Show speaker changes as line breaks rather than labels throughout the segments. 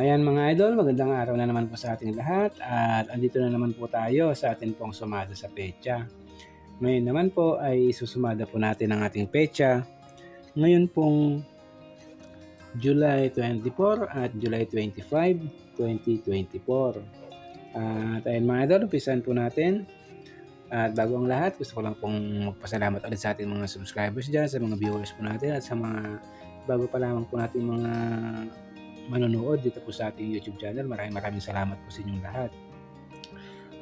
Ayan mga idol, magandang araw na naman po sa ating lahat at andito na naman po tayo sa ating pong sumada sa pecha. Ngayon naman po ay susumada po natin ang ating pecha. Ngayon pong July 24 at July 25, 2024. At ayun mga idol, umpisan po natin. At bago ang lahat, gusto ko lang pong magpasalamat ulit sa ating mga subscribers dyan, sa mga viewers po natin at sa mga bago pa lamang po natin mga manonood dito po sa ating YouTube channel. Maraming maraming salamat po sa inyong lahat.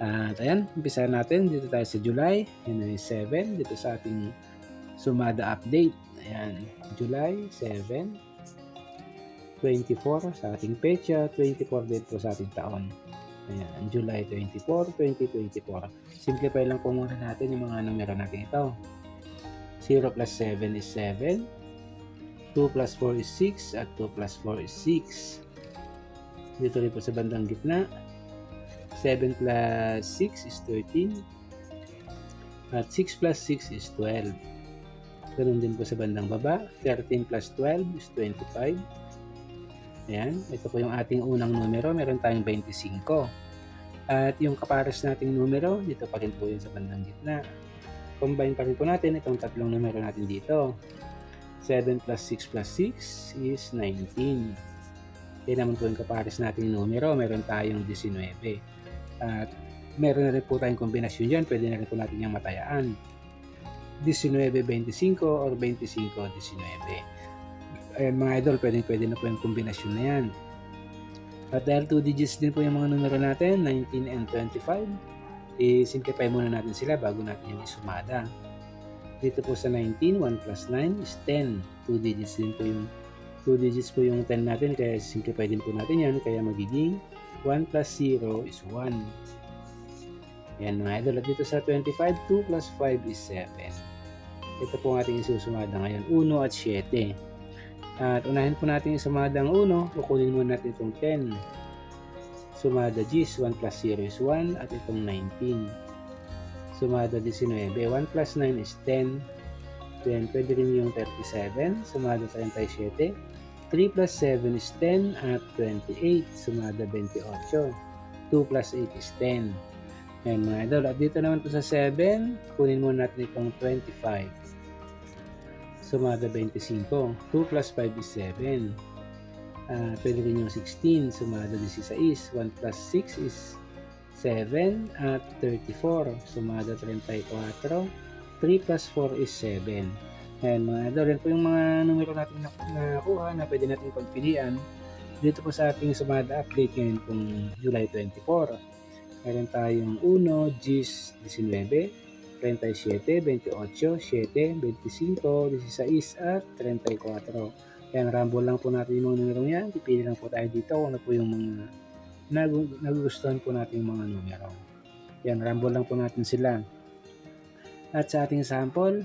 At ayan, umpisa natin dito tayo sa July, yun ay 7, dito sa ating Sumada update. Ayan, July 7, 24 sa ating pecha, 24 din po sa ating taon. Ayan, July 24, 2024. Simplify lang po muna natin yung mga numero natin ito. 0 plus 7 is 7, 2 plus 4 is 6 at 2 plus 4 is 6. Dito rin po sa bandang gitna. 7 plus 6 is 13. At 6 plus 6 is 12. Ganun din po sa bandang baba. 13 plus 12 is 25. Ayan. Ito po yung ating unang numero. Meron tayong 25. At yung kapares nating numero, dito pa rin po yun sa bandang gitna. Combine pa rin po natin itong tatlong numero natin dito. 7 plus 6 plus 6 is 19. Yan naman po yung kapares nating numero. Meron tayong 19. At meron na rin po tayong kombinasyon dyan. Pwede na rin po natin yung matayaan. 19-25 or 25-19. Ayan mga idol, pwede, pwede na po yung kombinasyon na yan. At dahil 2 digits din po yung mga numero natin, 19 and 25, i-simplify muna natin sila bago natin yung isumada. Dito po sa 19, 1 plus 9 is 10. 2 digits din po yung 2 digits po yung 10 natin kaya simplify din po natin yan kaya magiging 1 plus 0 is 1. Yan mga idol. At dito sa 25, 2 plus 5 is 7. Ito po ang ating isusumada ngayon. 1 at 7. At unahin po natin yung sumada ang 1. Kukunin muna natin itong 10. Sumada G's, 1 plus 0 is 1 at itong 19 sumada 19. 1 plus 9 is 10. Then, pwede rin yung 37, sumada 37. 3 plus 7 is 10 at 28, sumada 28. 2 plus 8 is 10. Ayan mga idol. At dito naman po sa 7, kunin muna natin itong 25. Sumada 25. 2 plus 5 is 7. Uh, pwede rin yung 16, sumada 16. 1 plus 6 is 7 at 34. Sumada 34. 3 plus 4 is 7. Ayan mga idol, yan po yung mga numero natin na nakuha na pwede natin pagpilian dito po sa ating sumada update ngayon kung July 24. Meron tayong 1, G's 19, 37, 28, 7, 25, 16 at 34. Yan, rumble lang po natin yung mga numero yan. Pipili lang po tayo dito kung ano po yung mga nag- nagugustuhan po natin mga numero. Yan, rumble lang po natin sila. At sa ating sample,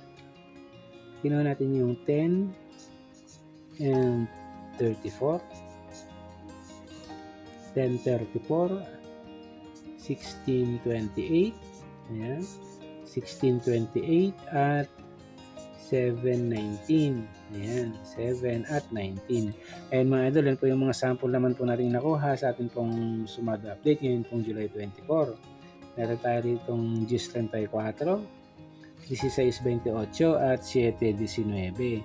kinuha natin yung 10 and 34, 1034, 1628, ayan, 1628 at 7, 19. Ayan, 7 at 19. Ayan mga idol, yan po yung mga sample naman po natin nakuha sa atin pong sumada update ngayon pong July 24. Meron tayo ditong GIS 34, 1628 at 719.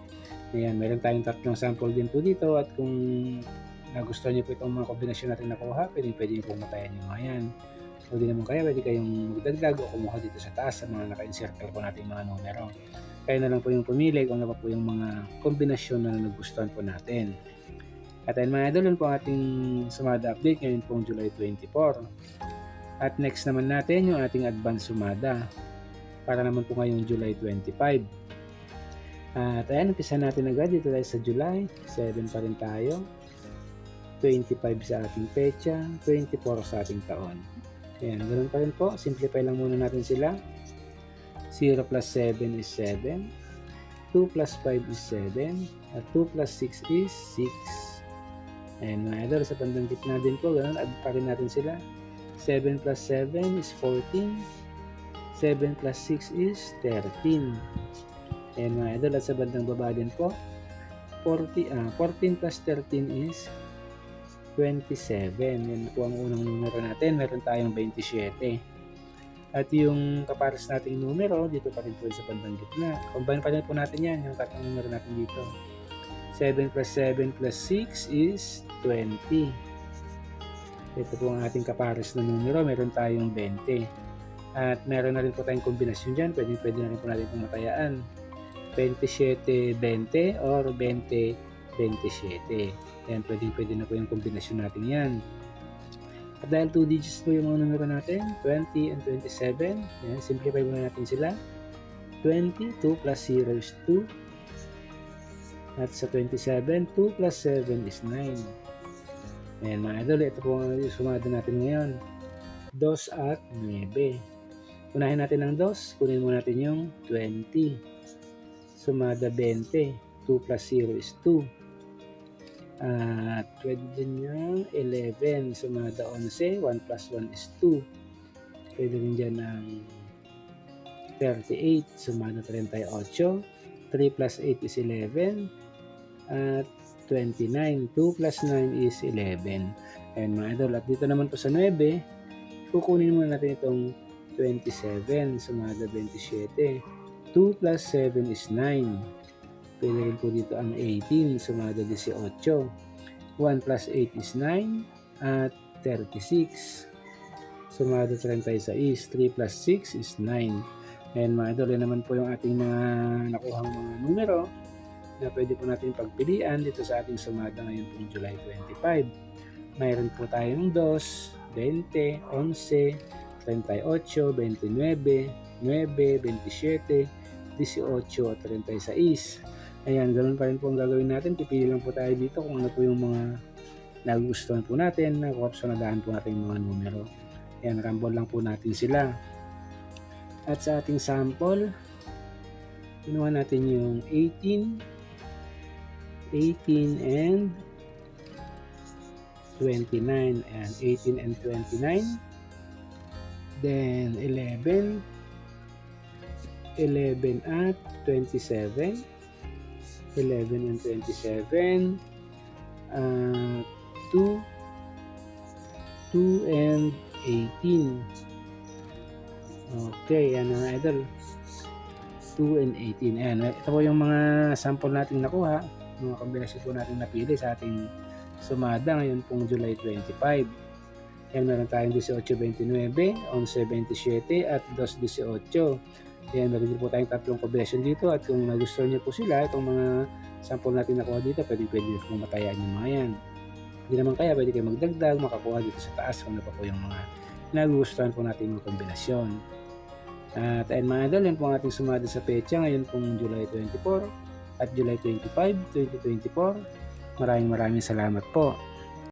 Ayan, meron tayong tatlong sample din po dito at kung nagustuhan niyo po itong mga kombinasyon natin nakuha, pwede, pwede niyo po matayan yung mga yan. O di naman kaya, pwede kayong magdagdag o kumuha dito sa taas sa mga naka-encircle po natin mga numero. Kaya na lang po yung pumili kung ano po yung mga kombinasyon na nagustuhan po natin. At ayun mga idol, po ating sumada update ngayon pong July 24. At next naman natin yung ating advance sumada para naman po ngayong July 25. At ayan, umpisa natin agad dito tayo sa July. 7 pa rin tayo. 25 sa ating pecha, 24 sa ating taon. Ayan, ganoon pa rin po. Simplify lang muna natin sila. 0 plus 7 is 7. 2 plus 5 is 7. At 2 plus 6 is 6. Ayan mga idol, sa bandang gitna din po, ganun, add pa rin natin sila. 7 plus 7 is 14. 7 plus 6 is 13. Ayan mga idol, at sa bandang baba din po, 40, ah, 14 plus 13 is 27. Yan po ang unang numero natin. Meron tayong 27. At yung kapares nating numero, dito pa rin po sa bandang gitna. Combine pa rin po natin yan, yung tatlong numero natin dito. 7 plus 7 plus 6 is 20. Ito po ang ating kapares na numero. Meron tayong 20. At meron na rin po tayong kombinasyon dyan. Pwede, pwede na rin po natin itong matayaan. 27-20 or 20-27. Yan, pwede, pwede na po yung kombinasyon natin yan. At dahil 2 digits po yung mga numero natin, 20 and 27, yan, simplify muna natin sila. 20, 2 plus 0 is 2. At sa 27, 2 plus 7 is 9. Ayan mga idol, ito po ang sumada natin ngayon. 2 at 9. Unahin natin ang 2, kunin muna natin yung 20. Sumada 20. 2 plus 0 is 2. At pwede din yung 11. Sumada 11. 1 plus 1 is 2. Pwede rin dyan ng 38. Sumada 38. 3 plus 8 is 11. At 29. 2 plus 9 is 11. Ayan mga idol. At dito naman po sa 9, kukunin muna natin itong 27. Sumada 27. 2 plus 7 is 9. Pwede rin po dito ang 18, sumada 18. 1 plus 8 is 9 at 36. Sumada 36. 3 plus 6 is 9. And mga idol, naman po yung ating mga nakuhang mga numero na pwede po natin pagpilian dito sa ating sumada ngayon pong July 25. Mayroon po tayong 2, 20, 11, 38, 29, 9, 27, 18 at 36. Ayan, ganoon pa rin po ang gagawin natin. Pipili lang po tayo dito kung ano po yung mga nagustuhan po natin, nakapsunadahan po natin yung mga numero. Ayan, rumble lang po natin sila. At sa ating sample, kinuha natin yung 18, 18 and 29. Ayan, 18 and 29. Then 11, 11 at 27. 11 and 27 uh, 2 2 and 18 okay yan mga idol? 2 and 18 ayan ito po yung mga sample natin nakuha. Mga kombinasyon po natin napili sa ating sumada ngayon pong July 25 yan meron tayong 18.29 11.27 at 2.18 Ayan, meron din po tayong tatlong combination dito at kung nagustuhan niyo po sila, itong mga sample natin nakuha dito, pwede pwede po matayaan yung mga yan. Hindi naman kaya, pwede kayo magdagdag, makakuha dito sa taas kung ano pa po yung mga nagustuhan po natin yung kombinasyon. At ayun mga idol, yan po ang ating sumada sa pecha ngayon pong July 24 at July 25, 2024. Maraming maraming salamat po.